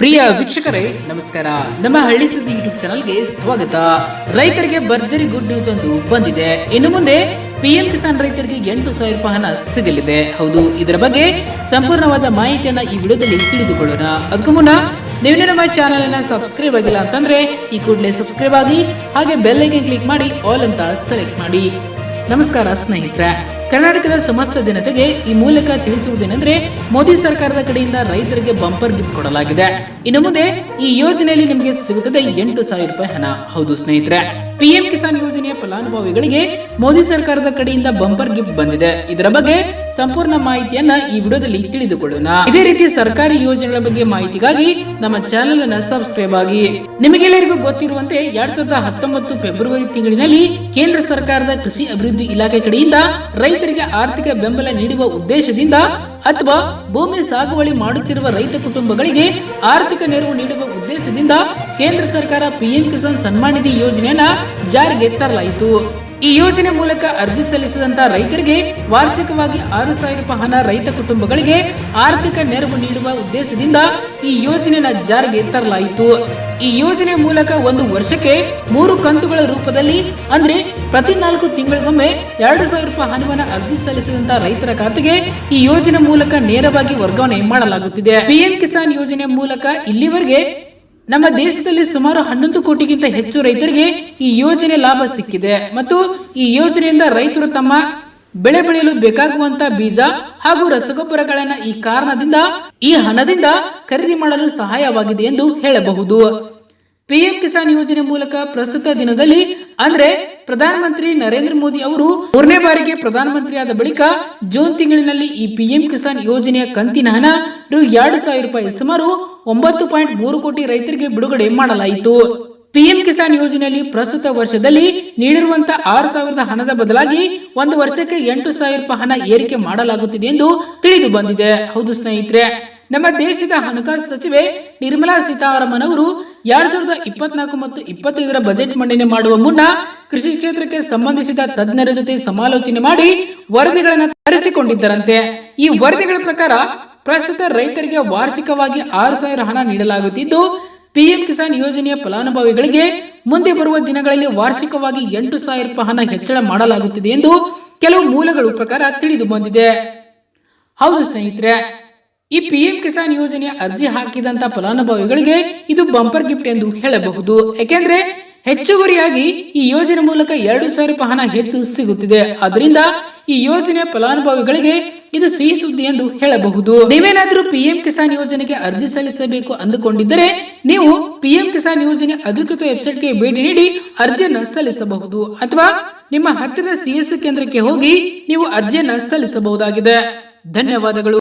ಪ್ರಿಯ ವೀಕ್ಷಕರೇ ನಮಸ್ಕಾರ. ನಮ್ಮ ಹಳ್ಳಿ ಸುದ್ದಿ ಯೂಟ್ಯೂಬ್ ಚಾನಲ್ಗೆ ಸ್ವಾಗತ. ರೈತರಿಗೆ ಭರ್ಜರಿ ಗುಡ್ ನ್ಯೂಸ್ ಒಂದು ಬಂದಿದೆ. ಇನ್ನು ಮುಂದೆ ಪಿಎಂ ಕಿಸಾನ್ ರೈತರಿಗೆ ಎಂಟು ಸಾವಿರ ರೂಪಾಯಿ ಹಣ ಸಿಗಲಿದೆ. ಹೌದು ಇದರ ಬಗ್ಗೆ ಸಂಪೂರ್ಣವಾದ ಮಾಹಿತಿಯನ್ನ ಈ ವಿಡಿಯೋದಲ್ಲಿ ತಿಳಿದುಕೊಳ್ಳೋಣ. ಅದಕ್ಕೂ ಮುನ್ನ ನೀವು ನಮ್ಮ ಚಾನಲ್ ಅನ್ನ ಸಬ್ಸ್ಕ್ರೈಬ್ ಆಗಿಲ್ಲ ಅಂತಂದ್ರೆ ಈ ಕೂಡಲೇ ಸಬ್ಸ್ಕ್ರೈಬ್ ಆಗಿ ಹಾಗೆ ಬೆಲ್ ಐಕಾನ್ ಕ್ಲಿಕ್ ಮಾಡಿ ಆಲ್ ಅಂತ ಸೆಲೆಕ್ಟ್ ಮಾಡಿ. ನಮಸ್ಕಾರ ಸ್ನೇಹಿತರೆ. ಕರ್ನಾಟಕದ ಸಮಸ್ತ ಜನತೆಗೆ ಈ ಮೂಲಕ ತಿಳಿಸುವುದೇನೆಂದ್ರೆ ಮೋದಿ ಸರ್ಕಾರದ ಕಡೆಯಿಂದ ರೈತರಿಗೆ ಬಂಪರ್ ಗಿಫ್ಟ್ ಕೊಡಲಾಗಿದೆ. ಇನ್ನು ಮುಂದೆ ಈ ಯೋಜನೆಯಲ್ಲಿ ನಿಮಗೆ ಸಿಗುತ್ತದೆ ಎಂಟು ಸಾವಿರ ರೂಪಾಯಿ ಹಣ. ಹೌದು ಸ್ನೇಹಿತರೆ. ಪಿಎಂ ಕಿಸಾನ್ ಯೋಜನೆಯ ಫಲಾನುಭವಿಗಳಿಗೆ ಮೋದಿ ಸರ್ಕಾರದ ಕಡೆಯಿಂದ ಬಂಪರ್ ಗಿಫ್ಟ್ ಬಂದಿದೆ. ಇದರ ಬಗ್ಗೆ ಸಂಪೂರ್ಣ ಮಾಹಿತಿಯನ್ನ ಈ ವಿಡಿಯೋದಲ್ಲಿ ತಿಳಿದುಕೊಳ್ಳೋಣ. ಇದೇ ರೀತಿ ಸರ್ಕಾರಿ ಯೋಜನೆಗಳ ಬಗ್ಗೆ ಮಾಹಿತಿಗಾಗಿ ನಮ್ಮ ಚಾನೆಲ್ ಅನ್ನ ಸಬ್ಸ್ಕ್ರೈಬ್ ಆಗಿ. ನಿಮಗೆಲ್ಲರಿಗೂ ಗೊತ್ತಿರುವಂತೆ ಎರಡ್ ಸಾವಿರದ ಹತ್ತೊಂಬತ್ತು ಫೆಬ್ರವರಿ ತಿಂಗಳಿನಲ್ಲಿ ಕೇಂದ್ರ ಸರ್ಕಾರದ ಕೃಷಿ ಅಭಿವೃದ್ಧಿ ಇಲಾಖೆ ಕಡೆಯಿಂದ ರೈತರಿಗೆ ಆರ್ಥಿಕ ಬೆಂಬಲ ನೀಡುವ ಉದ್ದೇಶದಿಂದ ಅಥವಾ ಭೂಮಿ ಸಾಗುವಳಿ ಮಾಡುತ್ತಿರುವ ರೈತ ಕುಟುಂಬಗಳಿಗೆ ಆರ್ಥಿಕ ನೆರವು ನೀಡುವ ಉದ್ದೇಶದಿಂದ ಕೇಂದ್ರ ಸರ್ಕಾರ ಪಿಎಂ ಕಿಸಾನ್ ಸನ್ಮಾನ್ ನಿಧಿ ಯೋಜನೆಯನ್ನ ಜಾರಿಗೆ ತರಲಾಯಿತು. ಈ ಯೋಜನೆ ಮೂಲಕ ಅರ್ಜಿ ಸಲ್ಲಿಸಿದಂತ ರೈತರಿಗೆ ವಾರ್ಷಿಕವಾಗಿ ಆರು ಸಾವಿರ ರೂಪಾಯಿ ಹಣ ರೈತ ಕುಟುಂಬಗಳಿಗೆ ಆರ್ಥಿಕ ನೆರವು ನೀಡುವ ಉದ್ದೇಶದಿಂದ ಈ ಯೋಜನೆಯ ಜಾರಿಗೆ ತರಲಾಯಿತು. ಈ ಯೋಜನೆ ಮೂಲಕ ಒಂದು ವರ್ಷಕ್ಕೆ ಮೂರು ಕಂತುಗಳ ರೂಪದಲ್ಲಿ ಅಂದ್ರೆ ಪ್ರತಿ ನಾಲ್ಕು ತಿಂಗಳಿಗೊಮ್ಮೆ ಎರಡು ಸಾವಿರ ರೂಪಾಯಿ ಹಣವನ್ನ ಅರ್ಜಿ ಸಲ್ಲಿಸಿದಂತ ರೈತರ ಖಾತೆಗೆ ಈ ಯೋಜನೆ ಮೂಲಕ ನೇರವಾಗಿ ವರ್ಗಾವಣೆ ಮಾಡಲಾಗುತ್ತಿದೆ. ಪಿಎಂ ಕಿಸಾನ್ ಯೋಜನೆ ಮೂಲಕ ಇಲ್ಲಿವರೆಗೆ ನಮ್ಮ ದೇಶದಲ್ಲಿ ಸುಮಾರು ಹನ್ನೊಂದು ಕೋಟಿಗಿಂತ ಹೆಚ್ಚು ರೈತರಿಗೆ ಈ ಯೋಜನೆ ಲಾಭ ಸಿಕ್ಕಿದೆ. ಮತ್ತು ಈ ಯೋಜನೆಯಿಂದ ರೈತರು ತಮ್ಮ ಬೆಳೆ ಬೆಳೆಯಲು ಬೇಕಾಗುವಂತ ಬೀಜ ಹಾಗೂ ರಸಗೊಬ್ಬರಗಳನ್ನ ಈ ಕಾರಣದಿಂದ, ಈ ಹಣದಿಂದ ಖರೀದಿ ಮಾಡಲು ಸಹಾಯವಾಗಿದೆ ಎಂದು ಹೇಳಬಹುದು. ಪಿಎಂ ಕಿಸಾನ್ ಯೋಜನೆ ಮೂಲಕ ಪ್ರಸ್ತುತ ದಿನದಲ್ಲಿ, ಅಂದ್ರೆ ಪ್ರಧಾನಮಂತ್ರಿ ನರೇಂದ್ರ ಮೋದಿ ಅವರು ಮೂರನೇ ಬಾರಿಗೆ ಪ್ರಧಾನಮಂತ್ರಿಯಾದ ಬಳಿಕ ಜೂನ್ ತಿಂಗಳಿನಲ್ಲಿ ಈ ಪಿಎಂ ಕಿಸಾನ್ ಯೋಜನೆಯ ಕಂತಿನ ಹಣ ರು ಎರಡು ಸಾವಿರ ರೂಪಾಯಿ ಸುಮಾರು ಒಂಬತ್ತು ಪಾಯಿಂಟ್ ಮೂರು ಕೋಟಿ ರೈತರಿಗೆ ಬಿಡುಗಡೆ ಮಾಡಲಾಯಿತು. ಪಿಎಂ ಕಿಸಾನ್ ಯೋಜನೆಯಲ್ಲಿ ಪ್ರಸ್ತುತ ವರ್ಷದಲ್ಲಿ ನೀಡಿರುವಂತಹ ಆರು ಸಾವಿರದ ಹಣದ ಬದಲಾಗಿ ಒಂದು ವರ್ಷಕ್ಕೆ ಎಂಟು ಸಾವಿರ ರೂಪಾಯಿ ಹಣ ಏರಿಕೆ ಮಾಡಲಾಗುತ್ತಿದೆ ಎಂದು ತಿಳಿದು ಬಂದಿದೆ. ಹೌದು ಸ್ನೇಹಿತರೆ, ನಮ್ಮ ದೇಶದ ಹಣಕಾಸು ಸಚಿವೆ ನಿರ್ಮಲಾ ಸೀತಾರಾಮನ್ ಅವರು ಎರಡ್ ಸಾವಿರದ ಇಪ್ಪತ್ನಾಲ್ಕು ಮತ್ತು ಇಪ್ಪತ್ತೈದರ ಬಜೆಟ್ ಮಂಡನೆ ಮಾಡುವ ಮುನ್ನ ಕೃಷಿ ಕ್ಷೇತ್ರಕ್ಕೆ ಸಂಬಂಧಿಸಿದ ತಜ್ಞರ ಜೊತೆ ಸಮಾಲೋಚನೆ ಮಾಡಿ ವರದಿಗಳನ್ನು ತರಿಸಿಕೊಂಡಿದ್ದರಂತೆ. ಈ ವರದಿಗಳ ಪ್ರಕಾರ ಪ್ರಸ್ತುತ ರೈತರಿಗೆ ವಾರ್ಷಿಕವಾಗಿ ಆರು ಸಾವಿರ ಹಣ ನೀಡಲಾಗುತ್ತಿದ್ದು, ಪಿಎಂ ಕಿಸಾನ್ ಯೋಜನೆಯ ಫಲಾನುಭವಿಗಳಿಗೆ ಮುಂದೆ ಬರುವ ದಿನಗಳಲ್ಲಿ ವಾರ್ಷಿಕವಾಗಿ ಎಂಟು ಸಾವಿರ ರೂಪಾಯಿ ಹಣ ಹೆಚ್ಚಳ ಮಾಡಲಾಗುತ್ತಿದೆ ಎಂದು ಕೆಲವು ಮೂಲಗಳು ಪ್ರಕಾರ ತಿಳಿದು ಬಂದಿದೆ. ಹೌದು ಸ್ನೇಹಿತರೆ ಈ ಪಿಎಂ ಕಿಸಾನ್ ಯೋಜನೆ ಅರ್ಜಿ ಹಾಕಿದಂತ ಫಲಾನುಭವಿಗಳಿಗೆ ಇದು ಬಂಪರ್ ಗಿಫ್ಟ್ ಎಂದು ಹೇಳಬಹುದು. ಯಾಕೆಂದ್ರೆ ಹೆಚ್ಚುವರಿಯಾಗಿ ಈ ಯೋಜನೆ ಮೂಲಕ ಎರಡು ಸಾವಿರ ಹಣ ಹೆಚ್ಚು ಸಿಗುತ್ತಿದೆ. ಅದರಿಂದ ಈ ಯೋಜನೆ ಫಲಾನುಭವಿಗಳಿಗೆ ಇದು ಸಿಹಿ ಸುದ್ದಿ ಎಂದು ಹೇಳಬಹುದು. ನೀವೇನಾದ್ರೂ ಪಿಎಂ ಕಿಸಾನ್ ಯೋಜನೆಗೆ ಅರ್ಜಿ ಸಲ್ಲಿಸಬೇಕು ಅಂದುಕೊಂಡಿದ್ದರೆ ನೀವು ಪಿಎಂ ಕಿಸಾನ್ ಯೋಜನೆ ಅಧಿಕೃತ ವೆಬ್ಸೈಟ್ಗೆ ಭೇಟಿ ನೀಡಿ ಅರ್ಜಿಯನ್ನು ಸಲ್ಲಿಸಬಹುದು. ಅಥವಾ ನಿಮ್ಮ ಹತ್ತಿರದ ಸಿಎಸ್ ಕೇಂದ್ರಕ್ಕೆ ಹೋಗಿ ನೀವು ಅರ್ಜಿಯನ್ನು ಸಲ್ಲಿಸಬಹುದಾಗಿದೆ. ಧನ್ಯವಾದಗಳು.